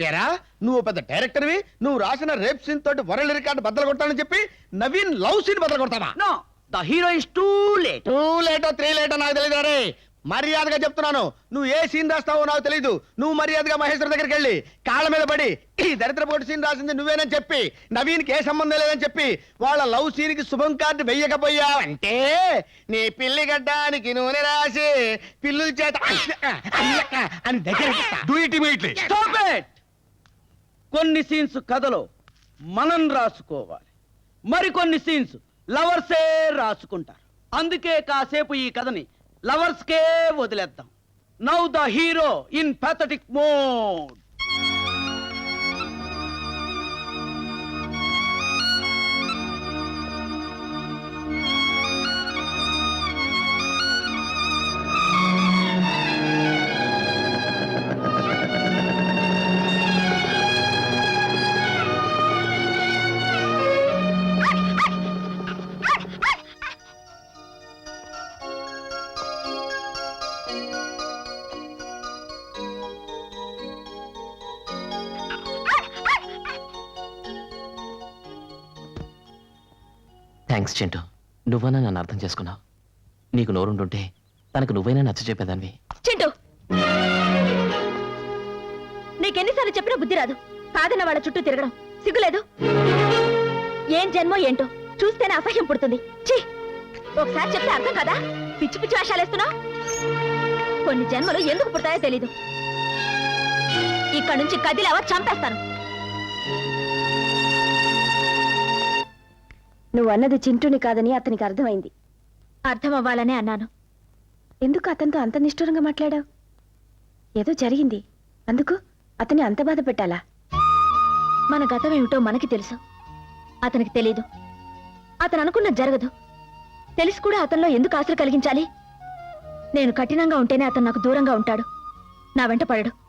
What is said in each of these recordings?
ఏరా నువ్వు పెద్ద డైరెక్టర్వి నువ్వు రాసిన రేప్ సీన్ తోటి వరల్డ్ రికార్డ్ బద్దలు కొట్టాలని చెప్పి నవీన్ లవ్ సీన్ బద్దలు కొడతావా no the hero is too late too లేటో three లేటో నాకు తెలియదు రే మర్యాదగా చెప్తున్నాను నువ్వు ఏ సీన్ రాస్తావో నాకు తెలియదు నువ్వు మర్యాదగా మహేశ్వర్ దగ్గరికి వెళ్ళి కాళ్ళ మీద పడి ఈ దరిద్రపోటు సీన్ రాసింది నువ్వేనని చెప్పి నవీన్కి ఏ సంబంధం లేదని చెప్పి వాళ్ళ లవ్ సీన్కి శుభం కార్డు వెయ్యకపోయావంటే నీ పిల్లి గడ్డానికి నూనె రాసి పిల్లుల చేత అని దగ్గర do it immediately stop it కొన్ని సీన్స్ కథలో మనం రాసుకోవాలి. మరికొన్ని సీన్స్ లవర్సే రాసుకుంటారు. అందుకే కాసేపు ఈ కథని లవర్స్కే వదిలేద్దాం. Now the hero in pathetic mode thanks Chintu నువ్వన్నా నన్ను అర్థం చేసుకున్నావు. నీకు నోరుండుంటే తనకు నువ్వైనా నచ్చ చెప్పేదాన్ని చింటూ నీకెన్నిసార్లు చెప్పినా బుద్ధి రాదు. కాదన్న వాళ్ళ చుట్టూ తిరగడం. సిగ్గులేదు? ఏం జన్మో ఏంటో చూస్తేనే అసహ్యం పుడుతుంది. ఛీ! ఒకసారి చెప్తే అర్థం కదా? పిచ్చి పిచ్చి వేషాలేస్తున్నావు కొన్ని జన్మలు ఎందుకు పుడతాయో తెలీదు. ఇక్కడ నుంచి కదిలేవా చంపేస్తాను నువ్వు అన్నది చింటూని కాదని అతనికి అర్థమైంది. అర్థం అవ్వాలనే అన్నాను. ఎందుకు అతనితో అంత నిష్ఠూరంగా మాట్లాడావు? ఏదో జరిగింది. అందుకు అతన్ని అంత బాధ పెట్టాలా? మన గతం ఏమిటో మనకి తెలుసు. అతనికి తెలీదు. అతను అనుకున్న జరగదు. తెలిసి కూడా అతనిలో ఎందుకు ఆశలు కలిగించాలి? నేను కఠినంగా ఉంటేనే అతను నాకు దూరంగా ఉంటాడు. నా వెంట పడడు.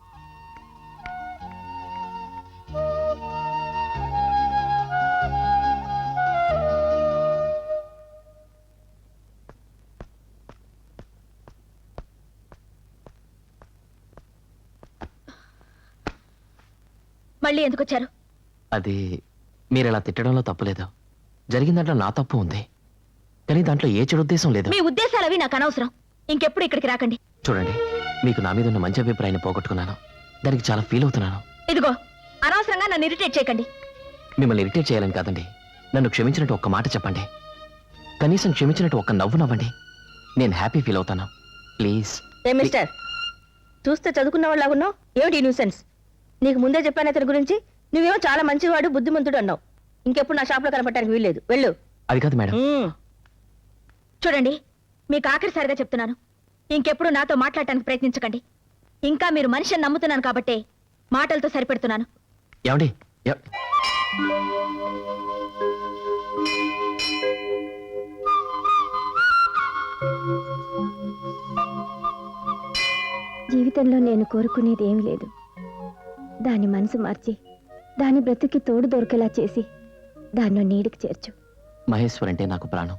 మళ్ళీ ఎందుకు వచ్చారు అది మీరు ఇలా తిట్టడంలో తప్పులేదు. జరిగిన దాంట్లో నా తప్పు ఉంది. కానీ దాంట్లో ఏ చెడు ఉద్దేశం లేదు. మీ ఉద్దేశాలు అవి నాకు అనవసరం. ఇంకెప్పుడు ఇక్కడికి రాకండి. చూడండి మీకు నా మీద ఉన్న మంచి అభిప్రాయాన్ని పోగొట్టుకున్నాను. దానికి చాలా ఫీల్ అవుతున్నాను. ఇదిగో అనవసరంగా నన్ను ఇరిటేట్ చేయకండి. మిమ్మల్ని ఇరిటేట్ చేయాలని కాదండి. నన్ను క్షమించినట్టు ఒక్క మాట చెప్పండి. కనీసం క్షమించినట్టు ఒక్క నవ్వు నవ్వండి. నేను హ్యాపీ ఫీల్ అవుతాను. ప్లీజ్ ఏ మిస్టర్ చూస్తే చదువుకున్న వాళ్ళగున్నావు ఏమిటి న్యూసెన్స్ నీకు ముందే చెప్పాను అతని గురించి. నువ్వేమో చాలా మంచివాడు బుద్ధిమంతుడు అన్నావు. ఇంకెప్పుడు నా షాప్లో కనపడటానికి వీల్లేదు. వెళ్ళు. అది కాదు మేడం. మ్మ్. చూడండి మీకు ఆఖరిసారిగా చెప్తున్నాను. ఇంకెప్పుడు నాతో మాట్లాడటానికి ప్రయత్నించకండి. ఇంకా మీరు మనిషిని నమ్ముతున్నాను కాబట్టే మాటలతో సరిపెడుతున్నాను. ఏమండి? ఎ- జీవితంలో నేను కోరుకునేది ఏమీ లేదు. దాని మనసు మార్చి దాని బ్రతుకి తోడు దొరికేలా చేసి దాన్ని నీడికి చేర్చు. మహేశ్వర్ అంటే నాకు ప్రాణం.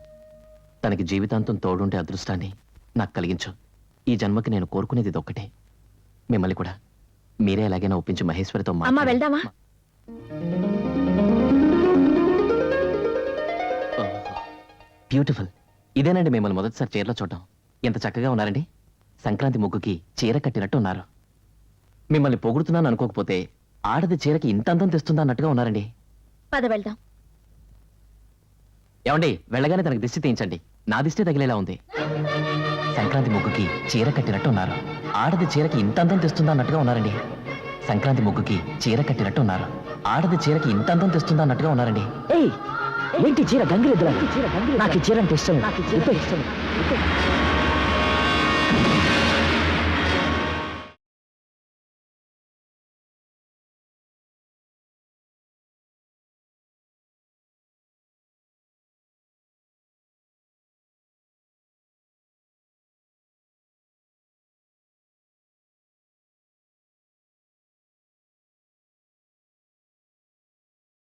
తనకి జీవితాంతం తోడుంటే అదృష్టాన్ని నాకు కలిగించు. ఈ జన్మకి నేను కోరుకునేది ఇదొక్కటే. మిమ్మల్ని కూడా మీరే ఎలాగైనా ఒప్పించి మహేశ్వరితో అమ్మా వెళ్దామా? బ్యూటిఫుల్. ఇదేనండి మిమ్మల్ని మొదటిసారి చీరలో చూడడం ఎంత చక్కగా ఉన్నారండి. సంక్రాంతి ముగ్గుకి చీర కట్టినట్టు ఉన్నారు. మిమ్మల్ని పొగుడుతున్నాను అనుకోకపోతే ఆడది చీరకి ఇంత అందం తెస్తుందా అన్నట్టుగా ఉన్నారండి. పద వెళ్దాం. ఏమండి వెళ్ళగానే తనకి దిష్టి తీయించండి. నా దిష్టి తగిలేలా ఉంది. సంక్రాంతి ముగ్గుకి చీర కట్టినట్టు ఉన్నారు. ఆడది చీరకి ఇంత అందం తెస్తుందా అన్నట్టుగా ఉన్నారండి. సంక్రాంతి ముగ్గుకి చీర కట్టినట్టు ఉన్నారు. ఆడది చీరకి ఇంత అందం తెస్తుందా అన్నట్టుగా ఉన్నారండి. ఏయ్ ఏంటి చీర గంగిరెద్దులా నాకు చీర అంటే ఇష్టం నాకు ఇష్టం